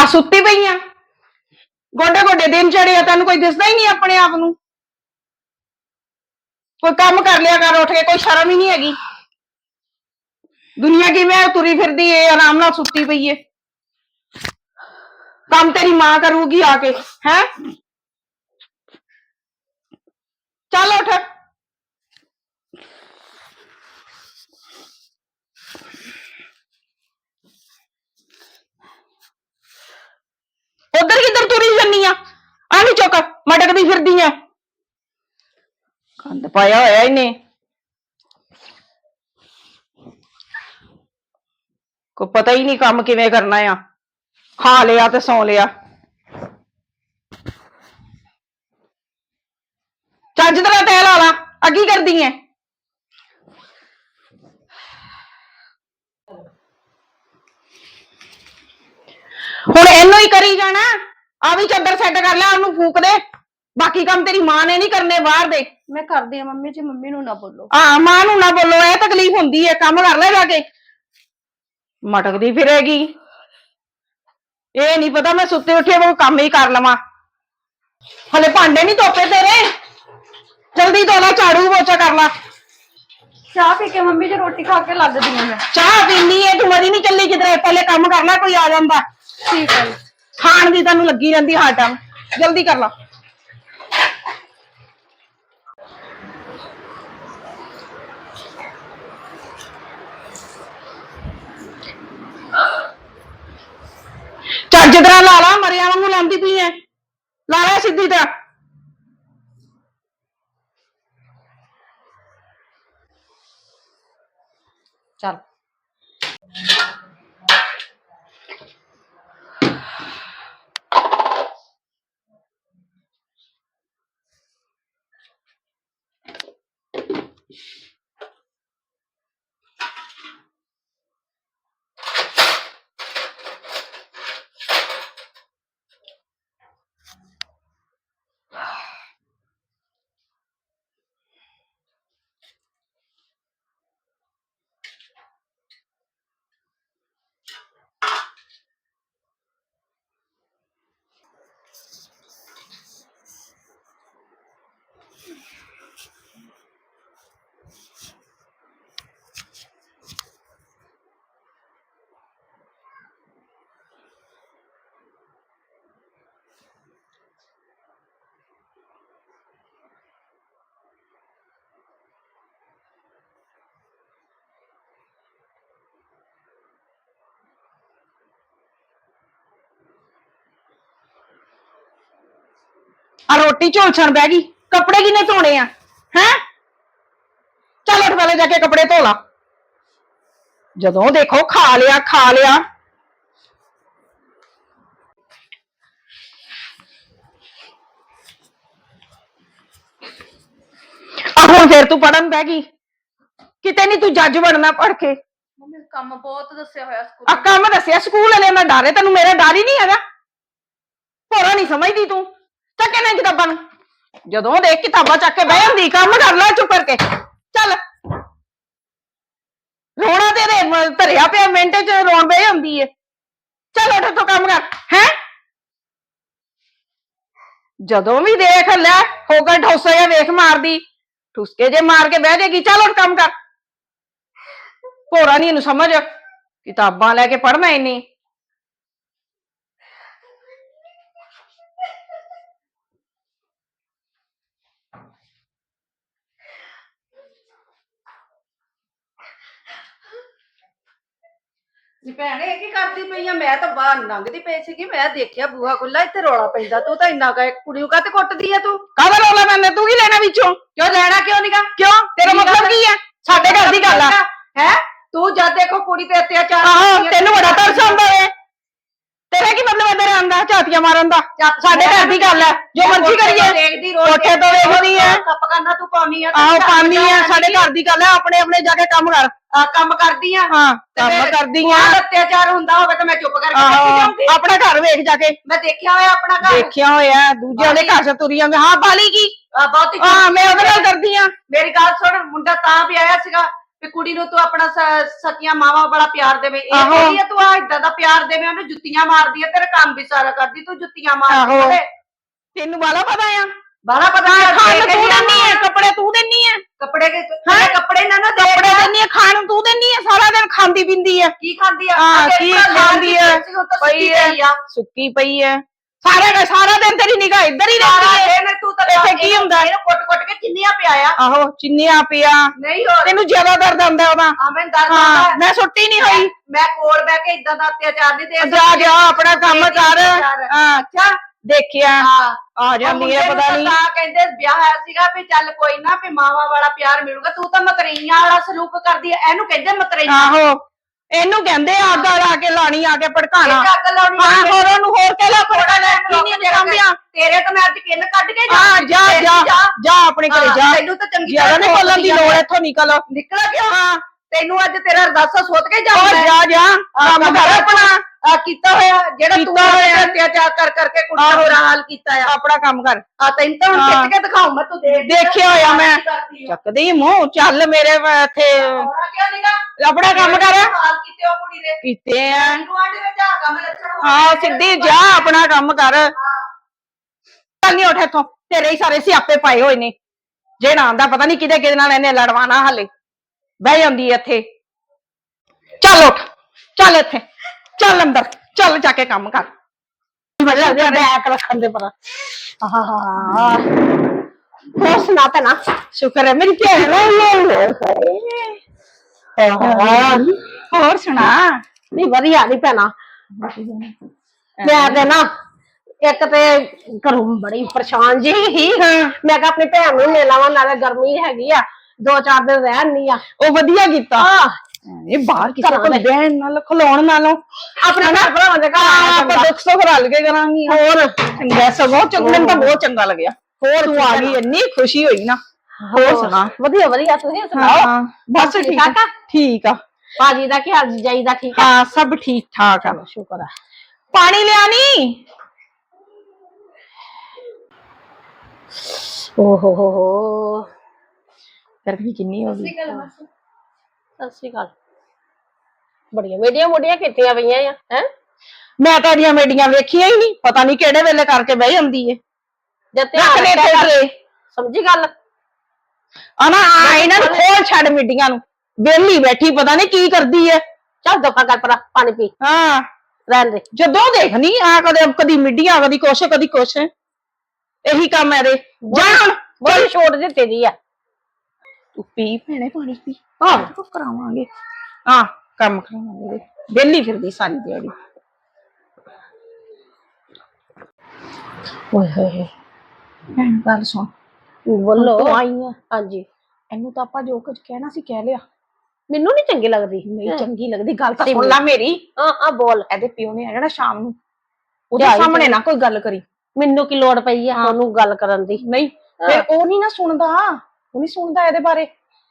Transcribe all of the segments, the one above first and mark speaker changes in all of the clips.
Speaker 1: ਆ ਸੁੱਤੀ ਪਈ ਆ। ਗੋਡੇ ਗੋਡੇ ਦਿਨ ਚੜੇ ਆ ਤੈਨੂੰ ਕੋਈ ਦਿਸਦਾ ਹੀ ਨਹੀਂ ਆਪਣੇ ਆਪ ਨੂੰ। ਕੋਈ ਕੰਮ ਕਰ ਲਿਆ ਕਰ ਉੱਠ ਕੇ ਕੋਈ ਸ਼ਰਮ ਹੀ ਨਹੀਂ ਹੈਗੀ। ਦੁਨੀਆ ਕਿਵੇਂ ਆ, ਤੁਰੀ ਫਿਰਦੀ ਏ ਆਰਾਮ ਨਾਲ ਸੁੱਤੀ ਪਈ ਏ। ਕੰਮ ਤੇਰੀ ਮਾਂ ਕਰੂਗੀ ਆ ਕੇ ਹੈ? ਚੱਲ ਉੱਠ। ਕਿੱਧਰ ਤੁਰੀ ਜੰਨੀ ਆ? ਆ ਨੀ ਚੁੱਕ, ਮਟਕਦੀ ਫਿਰਦੀ ਆ ਕੰਦ ਪਾਇਆ ਹੋਇਆ ਇਹਨੇ। ਕੋ ਪਤਾ ਹੀ ਨਹੀਂ ਕੰਮ ਕਿਵੇਂ ਕਰਨਾ ਆ। ਖਾ ਲਿਆ ਤੇ ਸੌ ਲਿਆ। ਚੱਜ ਤੇਰਾ ਤੈ ਲਾ ਆ ਕੀ ਕਰਦੀ ਐ? ਹੁਣ ਇਹਨੂੰ ਹੀ ਕਰੀ ਜਾਣਾ। ਆ ਵੀ ਚੱਦਰ ਸੈੱਟ ਕਰ ਲੈ ਉਹਨੂੰ ਫੂਕ ਦੇ। ਬਾਕੀ ਕੰਮ ਤੇਰੀ ਮਾਂ ਨੇ ਨਹੀਂ ਕਰਨੇ ਬਾਹਰ ਦੇ।
Speaker 2: ਮੈਂ ਕਰਦੀ ਆ ਮੰਮੀ ਜੀ ਮੰਮੀ ਨੂੰ ਨਾ ਬੋਲੋ।
Speaker 1: ਆ ਮਾਂ ਨੂੰ ਨਾ ਬੋਲੋ ਇਹ ਤਕਲੀਫ ਹੁੰਦੀ ਹੈ ਕੰਮ ਕਰ ਲੈ ਜਾ ਕੇ। ਮਟਕਦੀ ਫਿਰੇਗੀ। ਇਹ ਨਹੀਂ ਪਤਾ ਮੈਂ ਸੁੱਤੇ ਉੱਠੇ ਉਹ ਕੰਮ ਹੀ ਕਰ ਲਵਾਂ। ਹਲੇ ਭਾਂਡੇ ਨਹੀਂ ਧੋਪੇ ਤੇਰੇ। ਜਲਦੀ ਧੋ ਲੈ ਝਾੜੂ ਪੋਚਾ ਕਰ ਲੈ।
Speaker 2: ਚਾਹ ਪੀ ਕੇ ਮੰਮੀ ਜੀ ਰੋਟੀ ਖਾ ਕੇ ਲੱਗਦੀ ਆ ਮੈਂ।
Speaker 1: ਚਾਹ ਪੀਣੀ ਏ ਤੂੰ ਮਰੀ ਨਹੀਂ ਚੱਲੀ ਕਿਧਰੇ। ਪਹਿਲੇ ਕੰਮ ਕਰ ਲੈ ਕੋਈ ਆ ਜਾਂਦਾ।
Speaker 2: ਠੀਕ ਹੈ
Speaker 1: ਖਾਣ ਦੀ ਤੈਨੂੰ ਲੱਗੀ ਰਹਿੰਦੀ ਹਰ ਟਾਈਮ ਜਲਦੀ ਕਰ ਲੈ। ਚੱਜ ਤਰ੍ਹਾਂ ਲਾ ਲਾ, ਮਰਿਆ ਵਾਂਗੂ ਲਾਉਂਦੀ ਪਈ ਐ। ਲਾ ਲੈ ਸਿੱਧੀ ਤਰ੍ਹਾਂ। ਚੱਲ। ਆ ਰੋਟੀ ਝੋਲਛਣ ਬਹਿ ਗਈ ਕੱਪੜੇ ਕਿਨੇ ਧੋਣੇ ਆ? ਹੈ? ਚੱਲ ਉੱਠ ਪਹਿਲੇ ਜਾ ਕੇ ਕੱਪੜੇ ਧੋ ਲਾ। ਜਦੋਂ ਦੇਖੋ ਖਾ ਲਿਆ ਖਾ ਲਿਆ। ਆ ਹੁਣ ਫੇਰ ਤੂੰ ਪੜਨ ਬਹਿ ਗਈ। ਕਿਤੇ ਨਹੀਂ ਤੂੰ ਜੱਜ ਬਣਨਾ ਪੜ ਕੇ।
Speaker 2: ਮੰਮੀ ਕੰਮ ਬਹੁਤ ਦੱਸਿਆ ਹੋਇਆ ਸਕੂਲ
Speaker 1: ਆ ਕੰਮ ਦੱਸਿਆ ਸਕੂਲ ਵਾਲੇ ਮੈਂ ਡਾਰੇ ਤੈਨੂੰ ਮੇਰਾ ਡਰ ਹੀ ਨਹੀਂ ਹੈਗਾ। ਭੋਰਾ ਨਹੀਂ ਸਮਝਦੀ ਤੂੰ। ਚੱਕੇ ਨਾ ਕਿਤਾਬਾਂ ਨੂੰ। ਜਦੋਂ ਦੇਖ ਕਿਤਾਬਾਂ ਚੱਕ ਕੇ ਬਹਿ ਜਾਂਦੀ, ਕੰਮ ਕਰ ਲੈ ਚੁੱਪ ਕਰਕੇ। ਚੱਲ। ਰੋਣਾ ਤੇ ਮ- ਧਰਿਆ ਪਿਆ, ਮਿੰਟ ਚ ਰੋਣ ਬਹਿ ਜਾਂਦੀ ਏ। ਚੱਲ ਉੱਠ ਤੂੰ ਕੰਮ ਕਰ। ਹੈ? ਜਦੋਂ ਵੀ ਦੇਖ ਲੈ ਹੋਗਾ ਠੋਸਾ ਜਾਂ ਵੇਖ ਮਾਰਦੀ, ਠੁਸਕੇ ਜੇ ਮਾਰ ਕੇ ਬਹਿ ਜਾਏਗੀ ਚੱਲ ਉੱਠ, ਕੰਮ ਕਰ। ਭੋਰਾ ਨਹੀਂ ਇਹਨੂੰ ਸਮਝ, ਕਿਤਾਬਾਂ ਲੈ ਕੇ ਪੜਨਾ ਇੰਨੀ।
Speaker 3: ਜੀ ਭੈਣੇ ਇਹ ਕੀ ਕਰਦੀ ਪਈ ਆ? ਮੈਂ ਤਾਂ ਬਾਹਰ ਲੰਘਦੀ ਪਈ ਸੀਗੀ ਮੈਂ ਦੇਖਿਆ ਬੂਹਾ ਖੁੱਲਾ ਇੱਥੇ ਰੌਲਾ ਪੈਂਦਾ ਤੂੰ ਤਾਂ ਇੰਨਾ ਕਹੇ ਕੁੜੀ ਨੂੰ ਕਾਤੇ ਕੁੱਟਦੀ ਆ ਤੂੰ?
Speaker 1: ਕਾਹਦਾ ਰੌਲਾ ਪੈਂਦਾ? ਤੂੰ ਕੀ ਲੈਣਾ ਵਿੱਚੋਂ?
Speaker 3: ਕਿਉਂ ਲੈਣਾ ਕਿਉਂ ਨੀਗਾ?
Speaker 1: ਕਿਉਂ? ਤੇਰਾ ਮਤਲਬ ਕੀ ਹੈ ਸਾਡੇ ਘਰ ਦੀ ਗੱਲ ਆ।
Speaker 3: ਹੈ? ਤੂੰ ਜਦ ਦੇਖੋ ਕੁੜੀ ਤੇ ਅਤਿਆਚਾਰ
Speaker 1: ਆਹੋ
Speaker 3: ਆ,
Speaker 1: ਤੈਨੂੰ ਬੜਾ ਤਰਸ ਆਉਂਦਾ ਝਾਤੀਆਂ ਮਾਰਨ ਦਾ। ਸਾਡੇ ਘਰ ਦੀ ਗੱਲ ਹੈ। ਜੋ ਮਰਜ਼ੀ ਕਰੀਏ। ਕੋਠੇ ਤੋਂ ਵੇਖਦੀ ਹੈ।
Speaker 3: ਕੱਪ ਕਰਨਾ ਤੂੰ ਪਾਉਣੀ ਆ
Speaker 1: ਆਹੋ ਪਾਨੀ ਆ। ਸਾਡੇ ਘਰ ਦੀ ਗੱਲ ਹੈ। ਆਪਣੇ ਆਪਣੇ ਜਾ ਕੇ ਕੰਮ ਕਰ।
Speaker 3: ਆ ਕੰਮ ਕਰਦੀ ਆ।
Speaker 1: ਹਾਂ ਕੰਮ ਕਰਦੀ ਆ।
Speaker 3: ਅਤਿਆਚਾਰ ਹੁੰਦਾ ਹੋਵੇ ਤਾਂ ਮੈਂ ਚੁੱਪ ਕਰਕੇ ਬੈਠੀ ਜਾਊਂਗੀ।
Speaker 1: ਆਪਣਾ ਘਰ ਵੇਖ ਜਾ ਕੇ।
Speaker 3: ਮੈਂ ਦੇਖਿਆ ਹੋਇਆ ਆਪਣਾ ਘਰ।
Speaker 1: ਦੇਖਿਆ ਹੋਇਆ। ਦੂਜਿਆਂ ਦੇ ਘਰ ਚ ਤੁਰੀ ਜਾਂਦੇ। ਹਾਂ ਬਾਲੀ ਕੀ?
Speaker 3: ਬਹੁਤੀ
Speaker 1: ਹਾਂ ਮੈਂ ਉਹਦੇ ਨਾਲ ਕਰਦੀ ਆ।
Speaker 3: ਮੇਰੀ ਗੱਲ ਸੁਣ ਮੁੰਡਾ ਤਾਂ ਵੀ ਆਇਆ ਸੀਗਾ। ਵੀ ਕੁੜੀ ਨੂੰ ਤੂੰ ਆਪਣਾ ਸ- ਸਕੀਆਂ ਮਾਵਾ ਬੜਾ ਪਿਆਰ ਦੇਵੇਂ। ਇਹ
Speaker 1: ਆਹੋ।
Speaker 3: ਥੋੜੀ ਆ ਤੂੰ ਆ ਇਦਾਂ ਦਾ ਪਿਆਰ ਦੇਵੇਂ ਉਹਨੂੰ ਜੁੱਤੀਆਂ ਮਾਰਦੀ ਆ ਤੇਰਾ ਕੰਮ ਵੀ ਸਾਰਾ ਕਰਦੀ ਤੂੰ ਜੁੱਤੀਆਂ ਮਾਰਦੀ
Speaker 1: ਆਹੋ।
Speaker 3: ਉਹਦੇ
Speaker 1: ਤੈਨੂੰ ਵਾਲਾ ਪਤਾ ਆ?
Speaker 3: ਬਾਲਾ ਪਤਾ ਨਹੀਂ
Speaker 1: ਖਾਣ ਨੂੰ ਤੂੰ ਦਿੰਨੀ ਆ ਕੱਪੜੇ ਤੂੰ ਦਿੰਨੀ ਆ?
Speaker 3: ਕੱਪੜੇ ਕੇ ਕੱਪੜੇ ਨਾ ਨਾ ਦੇ
Speaker 1: ਕੱਪੜੇ ਦਿੰਨੀ ਆ ਖਾਣ ਨੂੰ ਤੂੰ ਦਿੰਨੀ ਆ ਸਾਰਾ ਦਿਨ ਖਾਂਦੀ ਪਿੰਦੀ ਆ।
Speaker 3: ਕੀ ਖਾਂਦੀ ਆ?
Speaker 1: ਹਾਂ, ਕੀ ਖਾਂਦੀ ਆ?
Speaker 3: ਤਾਂ
Speaker 1: ਪਈ
Speaker 3: ਸੁੱਤੀ
Speaker 1: ਆ।
Speaker 3: ਪਈ ਆ।
Speaker 1: ਸੁੱਕੀ ਪਈ ਐ ਸਾਰਾ ਸਾਰਾ ਦਿਨ ਤੇਰੀ ਨਿਗਾਹ ਇੱਧਰ ਹੀ
Speaker 3: ਸਾਰਾ
Speaker 1: ਰਹਿੰਦੀ ਐ
Speaker 3: ਦਿਨ ਤੂੰ ਤਾਂ
Speaker 1: ਇੱਥੇ ਕੀ ਹੁੰਦਾ? ਆਹੋ ਚਿੰਨਿਆ ਪਿਆ।
Speaker 3: ਨਹੀਂ ਹੋਰ।
Speaker 1: ਤੈਨੂੰ ਜ਼ਿਆਦਾ ਦਰਦ ਆਉਂਦਾ ਉਹਦਾ।
Speaker 3: ਆ ਮੈਂ ਦਰਦ
Speaker 1: ਹਾਂ
Speaker 3: ਆਉਂਦਾ।
Speaker 1: ਮੈਂ ਸੁੱਟੀ ਨਹੀਂ ਹੋਈ।
Speaker 3: ਮੈਂ ਕੋਲ ਬਹਿ ਕੇ ਇਦਾਂ ਦਾ ਅਤਿਆਚਾਰ ਨਹੀਂ ਦੇ
Speaker 1: ਜਾ ਜਾ ਆਪਣਾ ਕੰਮ ਕਰ। ਹਾਂ
Speaker 3: ਅੱਛਾ
Speaker 1: ਦੇਖਿਆ।
Speaker 3: ਹਾਂ।
Speaker 1: ਆ ਜਾਂਦੀ ਐ ਪਤਾ ਨਹੀਂ
Speaker 3: ਤਾਂ ਕਹਿੰਦੇ ਵਿਆਹ ਹੋਇਆ ਸੀਗਾ ਵੀ ਚੱਲ ਕੋਈ ਨਾ ਵੀ ਮਾਵਾ ਵਾਲਾ ਪਿਆਰ ਮਿਲੂਗਾ। ਤੂੰ ਤਾਂ ਮਤਰਈਆਂ ਵਾਲਾ ਸਲੂਕ ਕਰਦੀ ਐ। ਇਹਨੂੰ ਕਹਿੰਦੇ ਮਤਰਈਆਂ
Speaker 1: ਆਹੋ। ਇਹਨੂੰ ਕਹਿੰਦੇ ਅੱਗ ਲਾ ਕੇ ਲਾਣੀ ਆ ਕੇ ਭੜਕਾਣਾ
Speaker 3: ਇਹ ਅੱਗ ਲਾਉਣੀ
Speaker 1: ਹਾਂ
Speaker 3: ਆ।
Speaker 1: ਹੋਰ ਉਹਨੂੰ ਹੋਰ ਕਹਿ ਲੈ ਭੜਕਾਣਾ ਕੀ ਨਹੀਂ
Speaker 3: ਤੇਰੇ ਤਾਂ ਮੈਂ ਅੱਜ ਕਿੰਨ ਕੱਢ ਕੇ
Speaker 1: ਹਾਂ ਜਾ ਜਾ ਜਾ। ਆਪਣੇ ਘਰੇ ਜਾ।
Speaker 3: ਤੈਨੂੰ ਤਾਂ ਚੰਗੀ
Speaker 1: ਜ਼ਿਆਦਾ ਨਹੀਂ ਬੋਲਣ ਦੀ ਲੋੜ ਇੱਥੋਂ ਨਿਕਲ।
Speaker 3: ਨਿਕਲਾ ਕਿਉਂ? ਹਾਂ। ਤੈਨੂੰ ਅੱਜ ਤੇਰਾ ਰਦਾਸਾ ਸੋਤ ਕੇ
Speaker 1: ਹੋਰ
Speaker 3: ਮੈਂ।
Speaker 1: ਜਾ ਜਾ। ਕੰਮ ਕਰ ਆਪਣਾ।
Speaker 3: ਆ ਕੀਤਾ ਹੋਇਆ ਜਿਹੜਾ ਤੂੰ
Speaker 1: ਕੀਤਾ ਹੋਇਆ।
Speaker 3: ਅਤਿਆਚਾਰ ਕਰ ਕਰਕੇ
Speaker 1: ਆਹੋ।
Speaker 3: ਦਾ ਹਾਲ ਕੀਤਾ ਆ।
Speaker 1: ਆਪਣਾ ਕੰਮ ਕਰ।
Speaker 3: ਆ ਤੈਨੂੰ ਤਾਂ ਹੁਣ
Speaker 1: ਹਾਂ।
Speaker 3: ਖਿੱਚ ਕੇ ਦਿਖਾਉਂ ਮੈਂ ਤੂੰ ਦੇਖ
Speaker 1: ਦੇਖਿਆ ਹੋਇਆ ਮੈਂ। ਚੱਕਦੀ ਮੂੰਹ ਚੱਲ ਮੇਰੇ ਵਾ ਇੱਥੇ
Speaker 3: ਹੋਣਾ ਕਿਉਂ ਨੀਗਾ
Speaker 1: ਆਪਣਾ ਕੰਮ ਕਰ।
Speaker 3: ਹਾਲ ਕੀਤੇ ਉਹ ਕੁੜੀ ਦੇ।
Speaker 1: ਕੀਤੇ ਆ।
Speaker 3: ਗੁਆਂਢੀ ਵਿੱਚ ਆ ਕੰਮ ਲੱਛਣ
Speaker 1: ਹਾਂ ਸਿੱਧੀ ਜਾ ਆਪਣਾ ਕੰਮ ਕਰ। ਚੱਲ ਨਹੀਂ ਉੱਠ ਇੱਥੋਂ। ਤੇਰੇ ਹੀ ਸਾਰੇ ਸਿਆਪੇ ਪਾਏ ਹੋਏ ਨੇ। ਜੇ ਨਾ ਆਂਦਾ ਪਤਾ ਨਹੀਂ ਕਿਹਦੇ ਕਿਹਦੇ ਨਾਲ ਇਹਨੇ ਲੜਵਾਣਾ ਹਲੇ। ਬਹਿ ਜਾਂਦੀ ਹੈ ਇੱਥੇ। ਚੱਲ ਉੱਠ। ਚੱਲ ਇੱਥੇ। ਚੱਲ ਅੰਦਰ ਚੱਲ ਜਾ ਕੇ ਕੰਮ ਕਰ।
Speaker 2: ਮਜ਼ਾ ਬੈਕ ਰੱਖਣ ਦੇ ਪਰ। ਆਹਾ ਹੋਰ ਸੁਣਾ ਤਾ ਨਾ
Speaker 1: ਸ਼ੁਕਰ ਹੈ ਮੇਰੀ ਭੈਣ ਹੋਰ? ਸੁਣਾ।
Speaker 2: ਨਹੀਂ ਵਧੀਆ ਨਹੀਂ ਪੈਣਾ ਮੈਂ ਤੇ ਨਾ ਇੱਕ ਤੇ ਘਰੋਂ ਬੜੀ ਪਰੇਸ਼ਾਨ ਜੀ ਹੀ। ਮੈਂ ਕਿਹਾ ਆਪਣੀ ਭੈਣ ਨੂੰ ਲੈ ਲਾਵਾਂ ਨਾਲੇ ਗਰਮੀ ਹੈਗੀ ਆ ਦੋ ਚਾਰ ਦਿਨ ਰਹਿਣ ਨਹੀਂ ਆ।
Speaker 1: ਉਹ ਵਧੀਆ ਕੀਤਾ। ਇਹ ਬਾਹਰ ਕਿਸੇ ਕੋਲ। ਬਹਿਣ ਨਾਲ ਖਲੋਣ ਨਾਲੋਂ।
Speaker 2: ਆਪਣੇ ਘਰ ਭਰਾਵਾਂ ਦੇ ਘਰ
Speaker 1: ਆਪਾਂ। ਦੁੱਖ ਸੁੱਖ ਰਲ ਕੇ ਕਰਾਂਗੇ ਹੋਰ? ਚੰਗਾ ਸਗੋਂ ਚੰਗਾ ਮੈਨੂੰ ਤਾਂ ਬਹੁਤ ਚੰਗਾ ਲੱਗਿਆ। ਹੋਰ ਤੂੰ ਆ ਗਈ ਇੰਨੀ ਖੁਸ਼ੀ ਹੋਈ ਨਾ। ਹੋਰ ਸੁਣਾ?
Speaker 2: ਵਧੀਆ ਵਧੀਆ ਤੁਸੀਂ ਸੁਣਾਓ?
Speaker 1: ਬਸ
Speaker 2: ਠੀਕ
Speaker 1: ਆ? ਠੀਕ ਆ?
Speaker 2: ਭਾਜੀ ਦਾ ਕੀ ਹਾਲ ਜੀਜਾਈ ਦਾ ਠੀਕ ਆ?
Speaker 1: ਹਾਂ ਸਭ ਠੀਕ ਠਾਕ ਆ।
Speaker 2: ਸ਼ੁਕਰ ਆ।
Speaker 1: ਪਾਣੀ ਲਿਆ ਨੀ
Speaker 2: ਓ ਹੋ ਹੋ। ਹੋ
Speaker 1: ਗਰਮੀ ਕਿੰਨੀ ਹੋ ਗਈ?
Speaker 2: ਸਤਿ ਸ਼੍ਰੀ ਅਕਾਲ। ਬੜੀਆਂ ਮੇਡੀਆਂ ਮੋਡੀਆਂ ਕੀਤੀਆਂ ਪਈਆਂ ਆ ਹੈ?
Speaker 1: ਮੈਂ ਤਾਂ ਇਹਦੀਆਂ ਮੇਡੀਆਂ ਵੇਖੀਆਂ ਹੀ ਨਹੀਂ ਪਤਾ ਨਹੀਂ ਕਿਹੜੇ ਵੇਲੇ ਕਰਕੇ ਬਹਿ ਜਾਂਦੀ ਏ।
Speaker 2: ਜੇ
Speaker 1: ਰੱਖ ਲੈ। ਟਰੇ
Speaker 2: ਸਮਝੀ ਗੱਲ?
Speaker 1: ਆ ਨਾ ਆ ਇਹਨਾਂ ਨੂੰ ਖੋਲ ਛੱਡ ਮਿੱਡੀਆਂ ਨੂੰ। ਵਿਹਲੀ ਬੈਠੀ ਪਤਾ ਨਹੀਂ ਕੀ ਕਰਦੀ ਏ।
Speaker 2: ਚੱਲ ਦਫਾ ਕਰ ਪਰਾ ਪਾਣੀ ਪੀ।
Speaker 1: ਹਾਂ।
Speaker 2: ਰਹਿਣ ਦੇ।
Speaker 1: ਜਦੋਂ ਦੇਖਣੀ ਆ ਕਦੇ ਕਦੀ ਮਿੱਡੀਆਂ ਕਦੀ ਕੁਛ ਕਦੀ ਕੁਛ। ਇਹੀ ਕੰਮ ਹੈ ਇਹਦੇ। ਜਾ ਹੁਣ
Speaker 2: ਬੜੀ ਛੋਟ ਦਿੱਤੀ ਦੀ ਆ।
Speaker 1: ਤੂੰ ਪੀ ਭੈਣੇ ਪਾਣੀ ਪੀ।
Speaker 2: ਹਾਂ
Speaker 1: ਉਹ ਕਰਾਵਾਂਗੇ। ਹਾਂ ਕੰਮ ਕਰਾਵਾਂਗੇ। ਵਿਹਲੀ ਫਿਰਦੀ ਸਾਰੀ ਦਿਹਾੜੀ।
Speaker 2: ਓਏ ਹੋਏ
Speaker 1: ਭੈਣ ਗੱਲ ਸੁਣ।
Speaker 2: ਬੋਲੋ
Speaker 1: ਤੂੰ ਆਈ ਆ।
Speaker 2: ਹਾਂਜੀ।
Speaker 1: ਇਹਨੂੰ ਤਾਂ ਆਪਾਂ ਜੋ ਕੁਝ ਕਹਿਣਾ ਸੀ ਕਹਿ ਲਿਆ।
Speaker 2: ਮੈਨੂੰ ਨਹੀਂ ਚੰਗੀ ਲੱਗਦੀ।
Speaker 1: ਨਹੀਂ ਚੰਗੀ ਲੱਗਦੀ ਗੱਲ ਤਾਂ। ਸੁਣ ਲੈ। ਮੇਰੀ।
Speaker 2: ਹਾਂ ਹਾਂ ਬੋਲ।
Speaker 1: ਇਹਦੇ ਪਿਓ ਨੇ ਆ ਜਾਣਾ ਸ਼ਾਮ ਨੂੰ। ਉਹਦੇ
Speaker 2: ਲਿਆਈ
Speaker 1: ਸਾਹਮਣੇ ਨਾ ਕੋਈ ਗੱਲ ਕਰੀ।
Speaker 2: ਮੈਨੂੰ ਕੀ ਲੋੜ ਪਈ ਆ ਉਹਨੂੰ ਗੱਲ ਕਰਨ ਦੀ?
Speaker 1: ਨਹੀਂ ਫਿਰ ਉਹ ਨਹੀਂ ਨਾ ਸੁਣਦਾ। ਉਹ ਨਹੀਂ ਸੁਣਦਾ ਇਹਦੇ ਬਾਰੇ?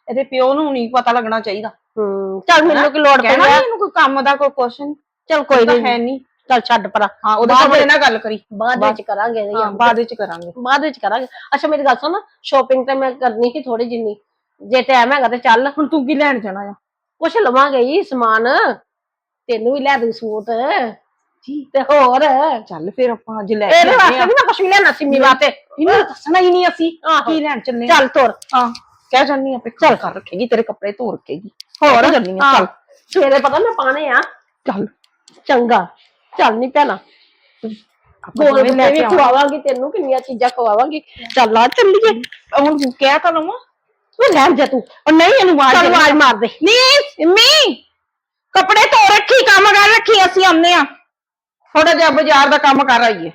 Speaker 1: ਇਹਦੇ ਪਿਓ ਨੂੰ ਨਹੀਂ ਪਤਾ ਲੱਗਣਾ ਚਾਹੀਦਾ।
Speaker 2: ਹੂੰ ਚੱਲ ਮੈਨੂੰ ਕੀ ਲੋੜ
Speaker 1: ਨੀ ਇਹਨੂੰ ਕੋਈ ਕੰਮ ਦਾ ਕੋਈ ਕੁਐਸਚਨ
Speaker 2: ਚੱਲ ਕੋਈ
Speaker 1: ਤਾਂ
Speaker 2: ਨਹੀਂ।
Speaker 1: ਹੈ ਨਹੀਂ
Speaker 2: ਚੱਲ ਛੱਡ ਪਰਾ
Speaker 1: ਹਾਂ ਉਹਦੇ
Speaker 2: ਬਾਅਦ
Speaker 1: ਸਾਹਮਣੇ ਨਾ ਗੱਲ ਕਰੀ।
Speaker 2: ਬਾਅਦ ਵਿੱਚ ਕਰਾਂਗੇ ਇਹਦੀ
Speaker 1: ਹਾਂ ਬਾਅਦ ਵਿੱਚ ਕਰਾਂਗੇ।
Speaker 2: ਬਾਅਦ ਵਿੱਚ ਕਰਾਂਗੇ। ਅੱਛਾ ਮੇਰੀ ਗੱਲ ਸੁਣ। ਸ਼ਾਪਿੰਗ ਤੇ ਮੈਂ ਕਰਨੀ ਸੀ ਥੋੜੀ ਜਿੰਨੀ। ਜੇ ਟਾਈਮ ਹੈਗਾ ਤੇ ਚੱਲ।
Speaker 1: ਹੁਣ ਤੂੰ ਕੀ ਲੈਣ ਜਾਣਾ ਆ?
Speaker 2: ਕੁਛ ਲਵਾਂਗੇ ਹੀ ਸਮਾਨ। ਤੈਨੂੰ ਵੀ ਲੈ ਦੂੰ ਸੂਟ।
Speaker 1: ਜੀ
Speaker 2: ਤੇ ਹੋਰ?
Speaker 1: ਚੱਲ ਫਿਰ ਆਪਾਂ ਅੱਜ ਲੈ ਕੇ
Speaker 2: ਇਹਦੇ
Speaker 1: ਆਉਂਦੇ
Speaker 2: ਵਾਸਤੇ
Speaker 1: ਆ
Speaker 2: ਵੀ ਮੈਂ ਕੁਛ ਵੀ ਲੈਣਾ ਸਿੰਮੀ ਵਾਸਤੇ।
Speaker 1: ਇਹਨੂੰ ਤਾਂ ਦੱਸਣਾ ਹੀ ਨਹੀਂ ਅਸੀਂ
Speaker 2: ਆਹੋ।
Speaker 1: ਕੀ ਲੈਣ ਚੱਲੇ ਆ
Speaker 2: ਚੱਲ ਤੁਰ।
Speaker 1: ਹਾਂ ਕਹਿ ਜਾਨੀ ਆਪੇ ਚੱਲ ਕਰ ਰੱਖੇਗੀ ਤੇਰੇ ਕੱਪੜੇ ਧੋ ਰੱਖੇਗੀ। ਹੋਰ? ਜੰਨੀ ਆ ਚੱਲ।
Speaker 2: ਸਵੇਰੇ ਪਤਾ ਮੈਂ ਪਾਣੇ ਆ।
Speaker 1: ਚੱਲ।
Speaker 2: ਚੰਗਾ। ਚੱਲ ਨਹੀਂ ਪੈਣਾ
Speaker 1: ਆਪਾਂ
Speaker 2: ਗੋਲ
Speaker 1: ਦੋਵੇਂ ਲੈ
Speaker 2: ਵੀ
Speaker 1: ਆਵਾਂਗੇ।
Speaker 2: ਖਵਾਵਾਂਗੀ ਤੈਨੂੰ ਕਿੰਨੀਆਂ ਚੀਜ਼ਾਂ ਖਵਾਵਾਂਗੀ।
Speaker 1: ਚੱਲ ਆ ਚੱਲੀਏ। ਹੁਣ ਕਹਿ ਤਾਂ ਲਵਾਂ।
Speaker 2: ਤੂੰ ਰਹਿਣ ਜਾ ਤੂੰ।
Speaker 1: ਉਹ ਨਹੀਂ ਇਹਨੂੰ ਆਵਾਜ਼
Speaker 2: ਚੱਲ। ਆਵਾਜ਼ ਮਾਰ ਦੇ।
Speaker 1: ਨਹੀਂ ਮੀ ਕੱਪੜੇ ਧੋ ਰੱਖੀ ਕੰਮ ਕਰ ਰੱਖੀ ਅਸੀਂ ਆਉਂਦੇ ਆ ਥੋੜਾ ਜਿਹਾ ਬਾਜ਼ਾਰ ਦਾ ਕੰਮ ਕਰ ਆਈਏ।